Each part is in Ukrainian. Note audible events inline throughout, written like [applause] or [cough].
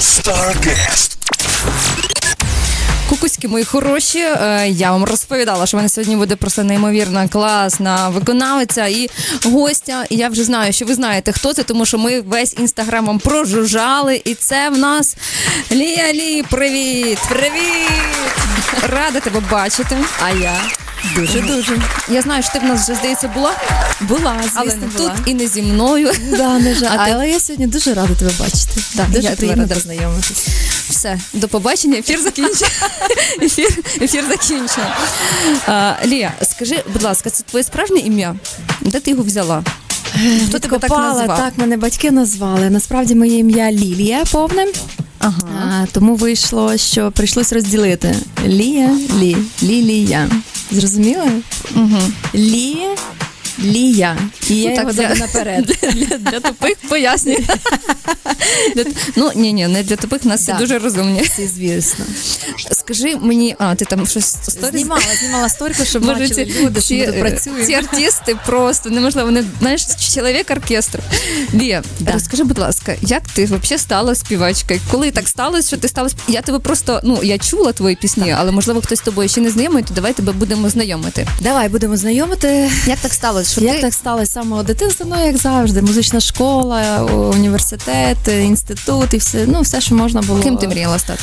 Starcast. Кукуськи мої хороші. Е, Я вам розповідала, що в мене сьогодні буде просто неймовірна класна виконавиця і гостя. І я вже знаю, що ви знаєте, хто це, тому що ми весь інстаграм вам прожужжали. І це в нас Лія Лі. Привіт! Привіт! Рада тебе бачити. А я дуже дуже Я знаю, що ти в нас вже здається була, була, звісно, але не була. тут і не зі мною. Да, не жаль. А ти- Але я сьогодні дуже рада тебе бачити. Да, дуже тебе приємно рада. познайомитися. Все, до побачення. Ефір закінчено. [laughs] Ефір, ефір закінчено. А, Лія, скажи, будь ласка, це твоє справжнє ім'я? Де ти його взяла? Хто тебе так назвав? Так, мене батьки назвали. Насправді моє ім'я Лілія повне. Ага. А, тому вийшло, що прийшлось розділити. Лія, Лі, Лілія. Зрозуміли? Угу. Лі, Лія. І я Ну, так, його для- наперед. [laughs] Для, для тупих пояснюю. Для- ну, ні, ні, не для тупих, нас всі Да. дуже розумні. Це, звісно. Скажи мені, а ти там щось сторіс? Знімала, знімала сторіку, щоб Боже, бачили ці, люди, що ми тут е, працюємо. ці артисти просто неможливо. Вони знаєш, чоловік оркестр. Лія, Да. розкажи, будь ласка, як ти взагалі стала співачкою? Коли так сталося, що ти стала спів- Я тебе просто ну я чула твої пісні, але можливо хтось з тобою ще не знайомий, то давай тебе будемо знайомити. Давай будемо знайомити. Як так сталося? Що Як ти так сталося з самого дитинства? Ну як завжди, музична школа, університет, інститут і все. Ну все, що можна було. ким ти мріяла стати?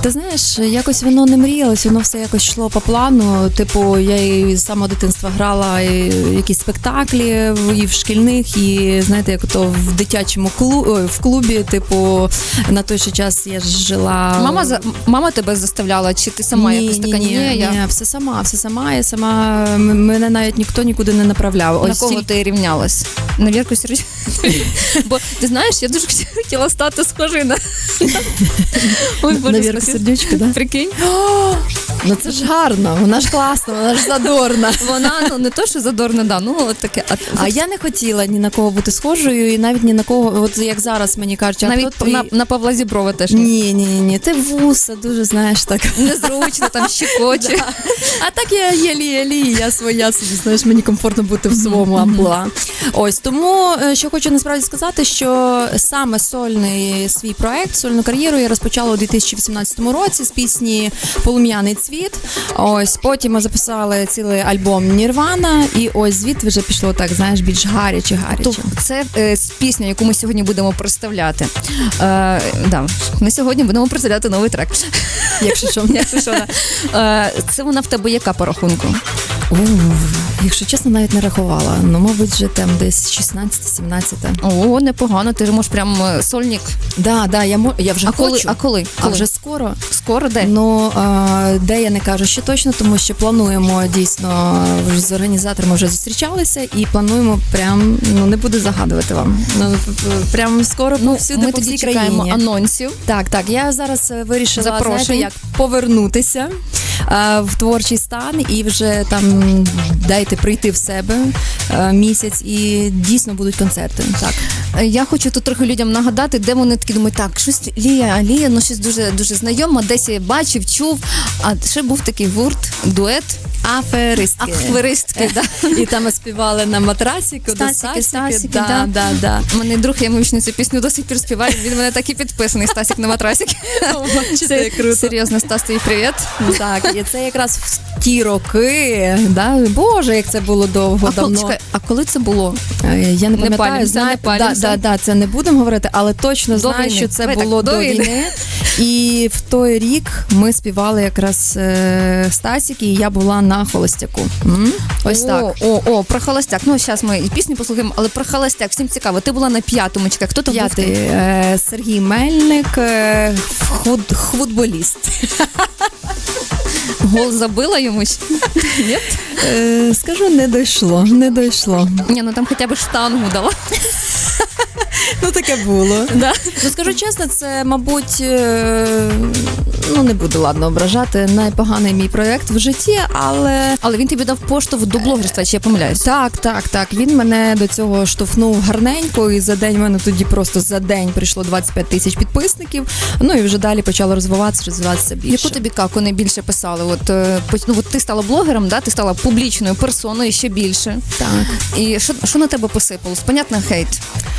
Ти знаєш, якось воно не мріялось, воно все якось йшло по плану. Типу, я і з самого дитинства грала і якісь спектаклі і в шкільних, і знаєте, як то в дитячому клубі, в клубі, типу, на той же час я ж жила. Мама за мама тебе заставляла, чи ти сама ні, якось така? ні, ні, я все сама, все сама. Я сама мене навіть ніхто нікуди не направляв. на Ось кого тільки- ти рівнялась? На Вірку Сердючку? [laughs] Бо ти знаєш, я дуже хотіла стати схожою на [laughs] Ой, Боже, Вірку сердючку, да? Прикинь, [gasps] [gasps] Ну це ж гарно, вона ж класна, вона ж задорна. [laughs] вона ну не то, що задорна, да, ну от таке. А, А я не хотіла ні на кого бути схожою, і навіть ні на кого, от як зараз мені кажуть, а навіть хто твій... на, на Павла Зіброва теж ні. Ні, ні, ні, ні, ти вуса, дуже знаєш так. незручно, там щекоче. [laughs] А так я є лі, лі, я своя собі, знаєш, мені комфортно бути в своєму амплуа. Ось тому, е, що хочу насправді сказати, що саме сольний свій проект, сольну кар'єру я розпочала у 2018 році з пісні Полум'яний цвіт. Ось потім ми записали цілий альбом Нірвана, і ось звідти вже пішло так, знаєш, більш гаряче, гаряче. Тобто це е, пісня, яку ми сьогодні будемо представляти. Е, да, ми сьогодні будемо представляти новий трек. Якщо що. Якщо що, да. [laughs] Е, це вона в тебе яка по рахунку? Якщо чесно, навіть не рахувала. Ну, мабуть, вже там десь 16-17. О, непогано, ти ж можеш прям е, сольник. Да, да, я мо... я вже А коли? хочу. А коли? А Коли? вже скоро. скоро де? Ну а, де я не кажу ще точно, тому що плануємо дійсно вже з організаторами вже зустрічалися і плануємо прям ну не буду загадувати вам. Ну прям скоро Ну, повсюди ми по тоді всій чекаємо країні. анонсів. Так, так. Я зараз е, вирішила Запрошень. знаєте, як повернутися в творчий стан і вже там дайте прийти в себе місяць, і дійсно будуть концерти. Так. Я хочу тут трохи людям нагадати, де вони такі думають, так, щось Лія, Лія, ну щось дуже дуже знайомо, десь я бачив, чув. А ще був такий гурт, дует, Аферистки. ахверистки. Да. І там ми співали на матрасіку, до Стасіки, Стасіки, да, да. да, да. У мене друг, я йому цю пісню до сих пір співаю. Він мене так і підписаний Стасік на матрасик. [laughs] Бачите, як круто. Серйозно, Стас, тобі привіт. Так, і це якраз в ті роки. Да? Боже, як це було довго, а давно. а коли це було? Е, Я не пам'ятаю, знаю. Да, да, да, це не будемо говорити, але точно До знаю, війни. що це Давай було до до війни. війни. І в той рік ми співали якраз е, Стасіки, і я була на холостяку. М? Ось о, так. О, о, про холостяк. Ну, зараз ми і пісню послухаємо, але про холостяк. Всім цікаво. Ти була на п'ятому, чекай, хто то був? П'ятий е, Сергій Мельник, е, худ, худболіст. [laughs] Гол забила йомусь? [laughs] Ні? Е, Скажу, не дійшло, не дійшло. Ні, ну там хоча б штангу дала. [laughs] Ну таке було. Да. Ну скажу чесно, це, мабуть, е, ну не буду ладно ображати. Найпоганий мій проект в житті, але Але він тобі дав поштовх до блогерства, чи я помиляюсь? так, так, так. Він мене до цього штовхнув гарненько, і за день в мене тоді просто за день прийшло 25 тисяч підписників. Ну і вже далі почало розвиватися, розвиватися більше. Яку тобі каку найбільше писали? От, е, ну, от ти стала блогером, да? ти стала публічною персоною ще більше. так. І що, що на тебе посипалось? Понятно, хейт.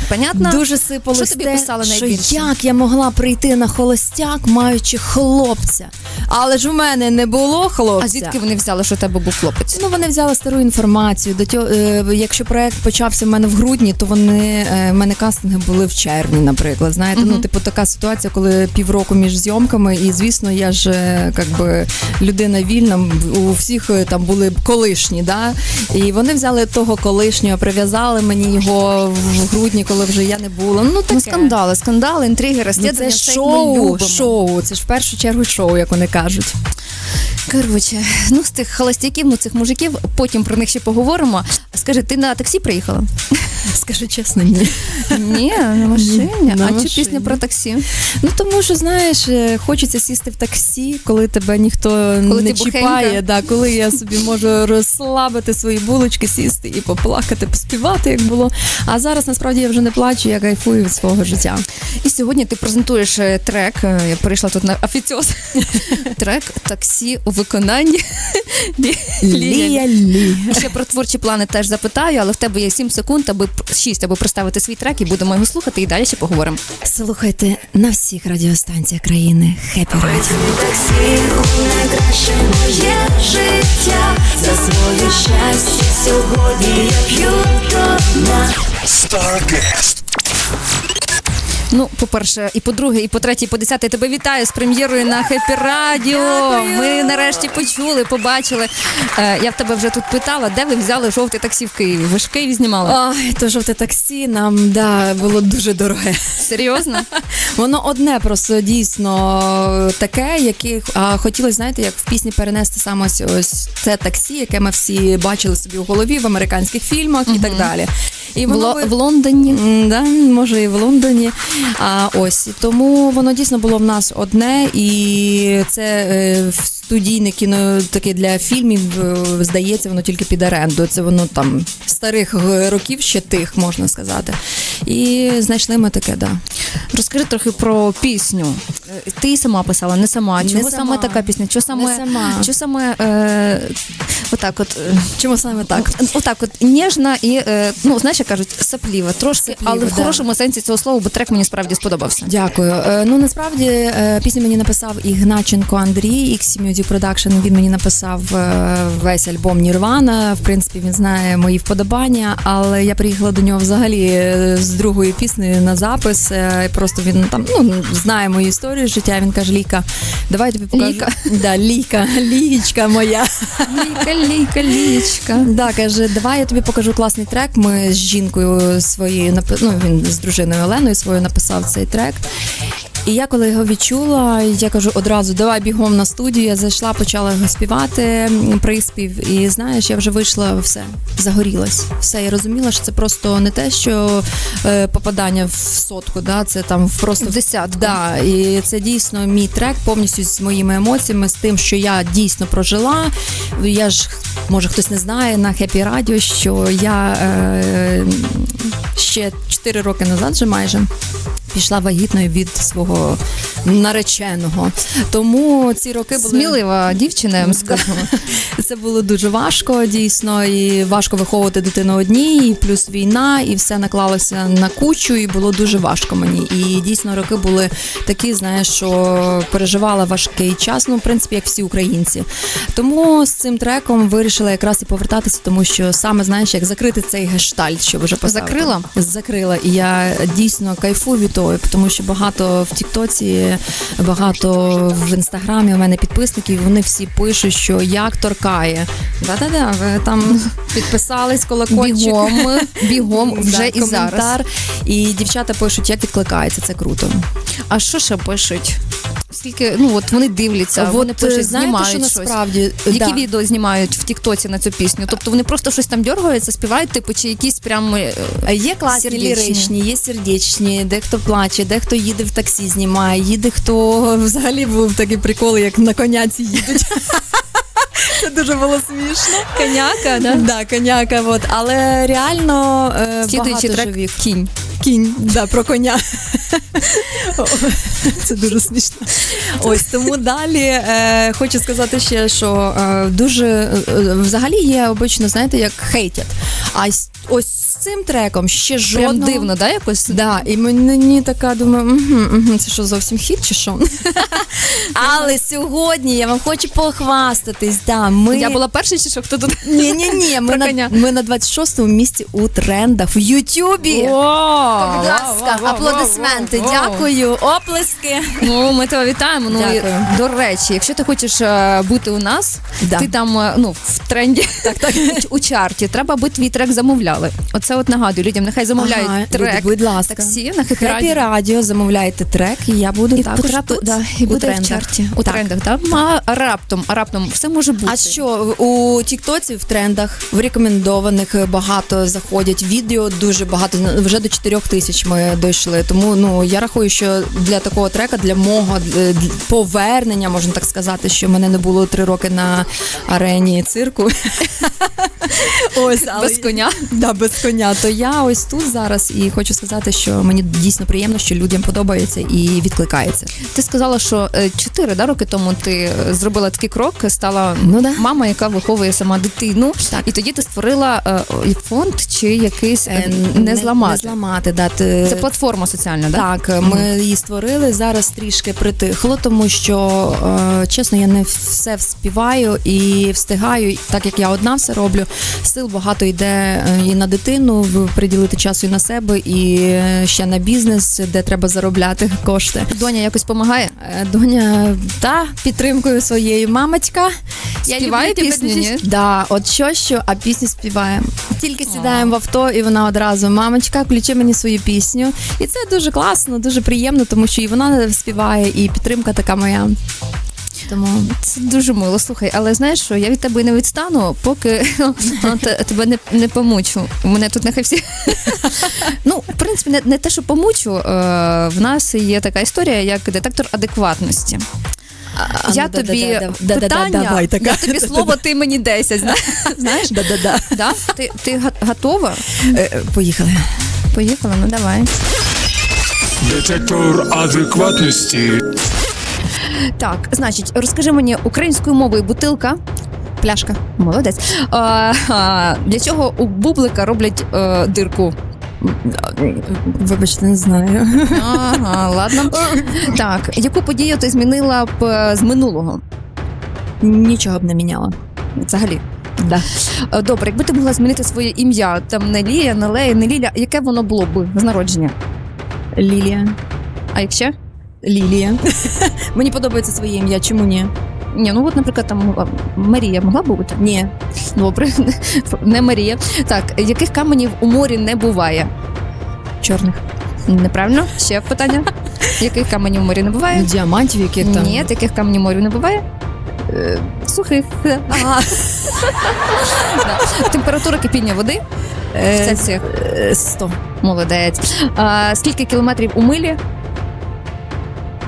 Понятно? Дуже сипалось Що тобі те, писали що найбільше? як я могла прийти на холостяк, маючи хлопця. Але ж у мене не було хлопця. А звідки вони взяли, що у тебе був хлопець? Ну, вони взяли стару інформацію. До тьо, е, якщо проект почався в мене в грудні, то вони е, в мене кастинги були в червні, наприклад. Знаєте, ну типу така ситуація, коли півроку між зйомками, і звісно, я ж е, как би людина вільна. У всіх е, там були колишні, да? і вони взяли того колишнього, прив'язали мені його в грудні, коли вже я не була. Ну таке. Ну, скандали, скандали, інтриги, Ну, розслідування. це як ми шоу, шоу. Це ж в першу чергу шоу, як вони кажуть. Коротше, ну з тих холостяків, ну цих мужиків, потім про них ще поговоримо. Скажи, ти на таксі приїхала? Скажу чесно, ні. Ні, на машині. На а чи пісня про таксі? Ну тому що знаєш, е, хочеться сісти в таксі, коли тебе ніхто Коли не чіпає. Да, коли я собі можу розслабити свої булочки, сісти і поплакати, поспівати, як було. А зараз насправді я вже не плачу, я кайфую від свого життя. І сьогодні ти презентуєш е, трек. е, Я перейшла тут на офіціоз. [laughs] трек таксі у виконанні. Лі- Лія. Лі. Ще про творчі плани теж запитаю, але в тебе є 7 секунд, аби 6, аби представити свій трек, і будемо його слухати, і далі ще поговоримо. Слухайте на всіх радіостанціях країни Хеппі Радіо. таксі найкраще моє життя за своє щастя сьогодні я п'ю до дна. Starcast. Ну, по-перше, і по-друге, і по-третє, і по десяте, тебе вітаю з прем'єрою на Хеппі Радіо. Ми нарешті почули, побачили. Е, я в тебе вже тут питала, де ви взяли жовте таксі в Києві? Ви ж в Києві знімали? Ай, то жовте таксі нам да, було дуже дороге. Серйозно? [laughs] Воно одне просто дійсно таке, яке а, хотілося, знаєте, як в пісні перенести саме ось, ось це таксі, яке ми всі бачили собі в голові в американських фільмах і так далі. І В, воно ви- в Лондоні. Да, може, і в Лондоні. А ось. Тому воно дійсно було в нас одне, і це е, в студійне кіно таке для фільмів. е, Здається, воно тільки під оренду. Це воно там старих е, років ще тих, можна сказати. І знайшли ми таке, да. Розкажи трохи про пісню. Е, Ти сама писала, не сама. Не Чого сама. саме така пісня? Чого саме, Не сама. Чого саме е, отак от. Чому саме так? Отак, от ніжна і е, ну знаєш, як кажуть, сапліва, трошки, Сапліва, але в да. хорошому сенсі цього слова, бо трек мені справді сподобався. Дякую. Е, Ну насправді е, пісню мені написав Ігначенко Андрій, X Music Production. Він мені написав е, весь альбом Нірвана. В принципі, він знає мої вподобання, але я приїхала до нього взагалі е, з другою піснею на запис. Е, Просто він там ну знає мою історію життя. Він каже: Ліка, давай я тобі покажу. Ліка. [laughs] Да, Ліка, Лічка моя. Ліка, ліка, лічка. Да, каже, давай я тобі покажу класний трек. Ми з жінкою своєю ну, він з дружиною Оленою своєю написав цей трек. І я коли його відчула, я кажу одразу, давай бігом на студію. Я зайшла, почала його співати приспів. І знаєш, я вже вийшла все, загорілась. Все, я розуміла, що це просто не те, що е, попадання в сотку, да, це там просто В десятку. Да, і це дійсно мій трек повністю з моїми емоціями, з тим, що я дійсно прожила. Я ж може хтось не знає на Хеппі Радіо, що я е, ще 4 роки назад, вже майже. Пішла вагітною від свого нареченого. Тому ці роки були Смілива дівчина, я вам скажу. [laughs] це було дуже важко, дійсно, і важко виховувати дитину одній, і плюс війна, і все наклалося на кучу, і було дуже важко мені. І дійсно роки були такі, знаєш, що переживала важкий час, ну, в принципі, як всі українці. Тому з цим треком вирішила якраз і повертатися, тому що саме знаєш, як закрити цей гештальт, що вже поставити. Закрила? Закрила. І я дійсно кайфую від того, тому що багато в Тіктоці, багато в інстаграмі у мене підписників. Вони всі пишуть, що як торкає. Да-да-да, ви там підписались колокольчик. Бігом, [laughs] бігом Да, вже і зараз. І дівчата пишуть, як відкликається, це круто. А що ще пишуть? Скільки ну от вони дивляться, От, вони е, пишуть, знаєте, знімають що щось. насправді, Які да. відео знімають в Тіктоці на цю пісню? Тобто вони просто щось там дергаються, співають, типу, чи якісь прям е, Є класні Сердечні. ліричні, є сердечні, дехто плаче, дехто їде в таксі, знімає, їде хто взагалі був такий прикол, як на коняці їдуть. [laughs] Це дуже було смішно. коняка, да? Да, коняка, от. але реально е, багато трек живих. кінь. Кінь, да, про коня. [laughs] Це дуже смішно. Ось тому далі е, хочу сказати ще, що е, дуже е, взагалі є обично, знаєте, як хейтять. А сь- ось з цим треком ще жодного... Прям дивно, да, якось? Да, і мені така думаю, угу, угу, це що зовсім хіт чи що? [laughs] Але сьогодні я вам хочу похвастатись. Да, ми... Я була перша, чи що хто тут? Ні, ні, ні. [laughs] Ми на, ми на 26-му місці у трендах в Ютубі. Будь ласка, аплодисменти. Дякую, оплески. Ну, ми тебе вітаємо. Ну, і, Дякую. до речі, якщо ти хочеш е, бути у нас, Да. ти там е, ну, в тренді так, так. [laughs] у чарті, треба аби твій трек замовляли. Оце от нагадую людям, нехай замовляють Ага, трек. люди, будь ласка. Таксі на Хеппі Радіо. радіо, замовляйте трек, і я буду І також потрапи, тут, да, і у буде трендах. в чарті. У Так. трендах, так? А раптом, а раптом все може бути. А що у Тіктоці в трендах в рекомендованих багато заходять відео, дуже багато вже до 4 тисяч ми дійшли. Тому ну я рахую, що для такого трека, для мого е, для повернення, можна так сказати, що мене не було три роки на арені цирку. [laughs] Ось але- Без коня. Да, без коня. То я ось тут зараз і хочу сказати, що мені дійсно приємно, що людям подобається і відкликається. Ти сказала, що е, чотири да, роки тому ти е, зробила такий крок, стала Ну да. мама, яка виховує сама дитину. Так. І тоді ти створила е, фонд чи якийсь е, Е, не, зламати. Не зламати, да. ти- Це платформа соціальна, да? Так, ми її створили. Зараз трішки притихло, тому що е, чесно, я не все вспіваю і встигаю, так як я одна все роблю. Сил багато йде е, і на дитину, приділити часу і на себе, і е, ще на бізнес, де треба заробляти кошти. Доня якось допомагає. Е, Доня та підтримкою своєї мамочка. Співає люблю тебе пісню, дуже. ні? Да, от що що, а пісню співаємо. Тільки сідаємо в авто, і вона одразу мамочка, включи мені свою пісню. І це дуже класно, дуже приємно, тому що і вона співає, і підтримка така моя. Тому Це дуже мило. Слухай, але знаєш що, я від тебе не відстану, поки [laughs] те- тебе не, не помучу. Мене тут нехай всі. [laughs] ну, в принципі, не, не те, що помучу. Е, в нас є така історія, як детектор адекватності. Я ну, тобі питання, я тобі слово, ти мені 10. [laughs] Знаєш? да-да-да. Ти, готова? Е, Поїхали. Ну давай. Детектор адекватності. Так, значить, розкажи мені українською мовою бутилка. Пляшка. Молодець. А, а, для чого у бублика роблять е, дирку? Вибачте, не знаю. Ага, ладно. Так, яку подію ти змінила б е, з минулого? Нічого б не міняла. Взагалі. Да. Е, Добре, якби ти могла змінити своє ім'я, там не Лія, не Лея, не Ліля, яке воно було б з народження? Лілія. А якщо? Лілія. [laughs] Мені подобається своє ім'я, чому ні? Ні, ну от, наприклад, там е, Марія могла б бути? Ні. Добре, [laughs] не Марія. Так, яких каменів у морі не буває? Чорних. Неправильно? Ще питання. Яких каменів у морі не буває? Діамантів, яких там. Ні, таких каменів у морі не буває. Е, Сухих. Ага. Температура кипіння води в Е, Цельсіях. е, Сто. Молодець. А, скільки кілометрів у милі?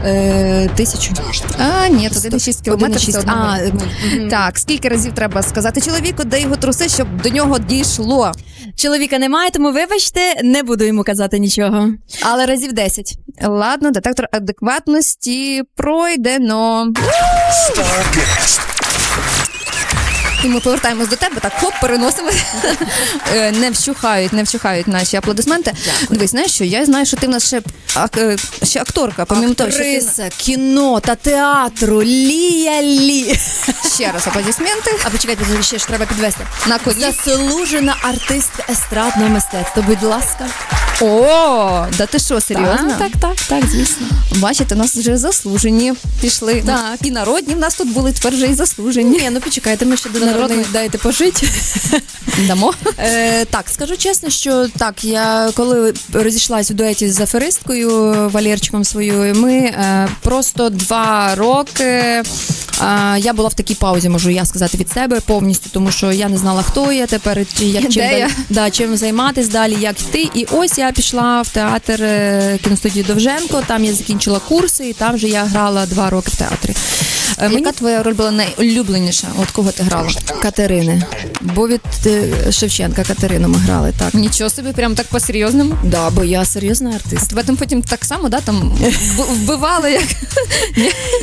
Е, Тисячу. А, ні, то Сто- не 6 кілометрів. 1,6. це одна А, миля. Так, скільки разів треба сказати чоловіку, де його труси, щоб до нього дійшло? Чоловіка немає, тому вибачте, не буду йому казати нічого. Але разів 10. Ладно, детектор адекватності пройдено. Starcast. І ми повертаємось до тебе, так хоп, переносимо. [laughs] Е, не вщухають, не вщухають наші аплодисменти. Дивись, знаєш що? Я знаю, що ти в нас ще, ак- е, ще акторка, помім того, що ти кіно та театру Лія Лі. Ще раз аплодисменти А почекайте, ще ж треба підвести. на коні. Заслужена артистка естрадного мистецтва. Будь ласка. О, да ти що, серйозно? Так, так, так, звісно. Бачите, у нас вже заслужені пішли. Так. І народні в нас тут були, тепер вже і заслужені. Ні, ну почекайте, ми ще міжнародний Міжнародний. дайте пожити. Дамо. Е, так, скажу чесно, що так, я коли розійшлась у дуеті з аферисткою Валерчиком своєю, ми е, просто два роки. е, я була в такій паузі, можу я сказати від себе повністю, тому що я не знала, хто я тепер, чи як чим, далі, да, чим займатись далі, як йти. І ось я пішла в театр е, кіностудії Довженко. Там я закінчила курси, і там вже я грала два роки в театрі. Е, мені Яка твоя роль була найулюбленіша? От кого ти грала? Катерини, бо від е, Шевченка Катерину ми грали так. Нічого собі, прям так по-серйозному. Да, бо я серйозний артист. Тебе там потім так само, да, там [laughs] вбивали, як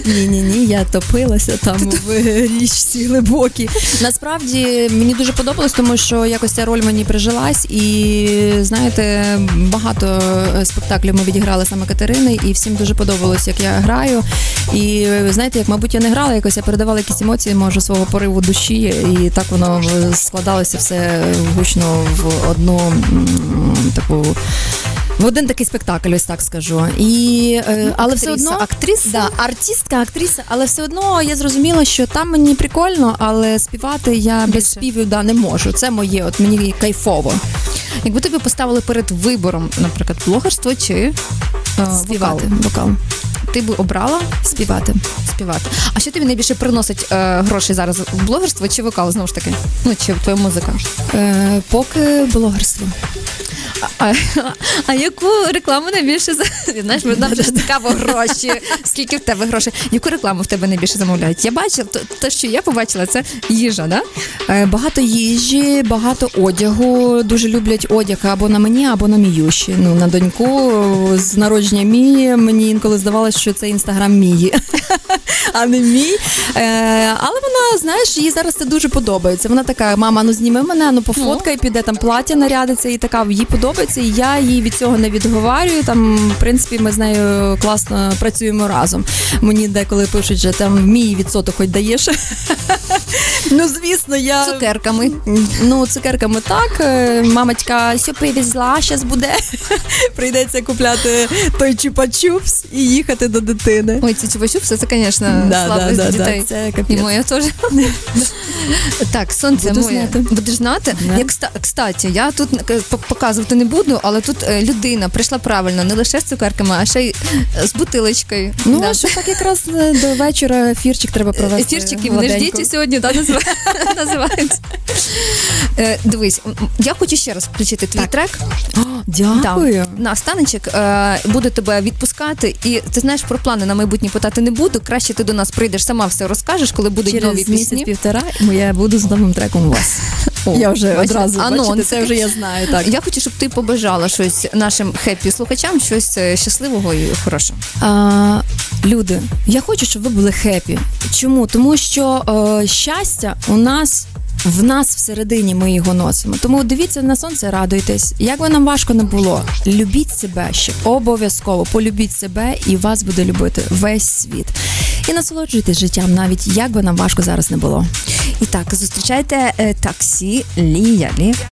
Ні, ні, ні, я топилася там в річці глибокій. Насправді мені дуже подобалось, тому що якось ця роль мені прижилась, і знаєте, багато е, спектаклів ми відіграли саме Катерини, і всім дуже подобалось, як я граю. І знаєте, як мабуть я не грала, якось я передавала якісь емоції, може, свого пориву душі, і так воно складалося все гучно в одну таку. В один такий спектакль, ось так скажу. І, е, але все одно Актриса? Да, артистка, актриса, але все одно я зрозуміла, що там мені прикольно, але співати я без співів да, не можу. Це моє, от мені кайфово Якби тобі поставили перед вибором, наприклад, блогерство чи е, співати. вокал, Вокал. ти би обрала Співати. співати. А що тобі найбільше приносить е, грошей зараз? Блогерство чи вокал знову ж таки? Ну чи твоя музика? Е, поки блогерство. А, а яку рекламу найбільше за знаєш, нам ж цікаво гроші. Скільки в тебе грошей? Яку рекламу в тебе найбільше замовляють? Я бачила, то, те, що я побачила, це їжа, да? Е, багато їжі, багато одягу. Дуже люблять одяг або на мені, або на Міюші. Ну, на доньку з народження Мії. Мені інколи здавалося, що це інстаграм Мії, а не мій. Е, але вона, знаєш, їй зараз це дуже подобається. Вона така: мама, ну зніми мене, ну пофоткай, піде там плаття нарядиться, і така їй подобається. І я їй від цього не відговарюю. Там, в принципі, ми з нею класно працюємо разом. Мені деколи пишуть, що там мій відсоток хоч даєш. [laughs] Ну, звісно, я Цукерками. Ну, цукерками так. Е, Мамочка все привезла, зараз буде. [laughs] Прийдеться купляти той чупа-чупс і їхати до дитини. Ой, ці чувачупси, це, звісно, Да, слабость да, да, дітей. да, це І капець. моя теж. [laughs] так, сонце Буду моє. знати. Будеш знати? Да. Як ста- кстати, я тут е, по- показувати не буду, але тут е, людина прийшла правильно, не лише з цукерками, а ще й е, з бутилочкою. Ну, Да. що так якраз е, до вечора ефірчик треба провести. Ефірчики, вони гладенько. діти сьогодні, да, назва- [laughs] називаються. Е, Дивись, я хочу ще раз включити твій трек. О, Дякую. Там, на станечок е, буду тебе відпускати. І ти знаєш про плани на майбутнє питати не буду. Краще ти до нас прийдеш, сама все розкажеш, коли будуть нові Через пісні. місяць-півтора я буду з новим треком у вас. я вже бачите, одразу анонс. бачите, це вже я знаю. Так. Я хочу, щоб ти побажала щось нашим хеппі слухачам, щось е, щасливого і хорошого. А, люди, я хочу, щоб ви були хепі. Чому? Тому що е, щастя у нас. В нас всередині ми його носимо. Тому дивіться на сонце, радуйтесь. Як би нам важко не було, любіть себе ще обов'язково. Полюбіть себе, і вас буде любити весь світ. І насолоджуйтесь життям, навіть як би нам важко зараз не було. І так, зустрічайте е, таксі Лія. Лі.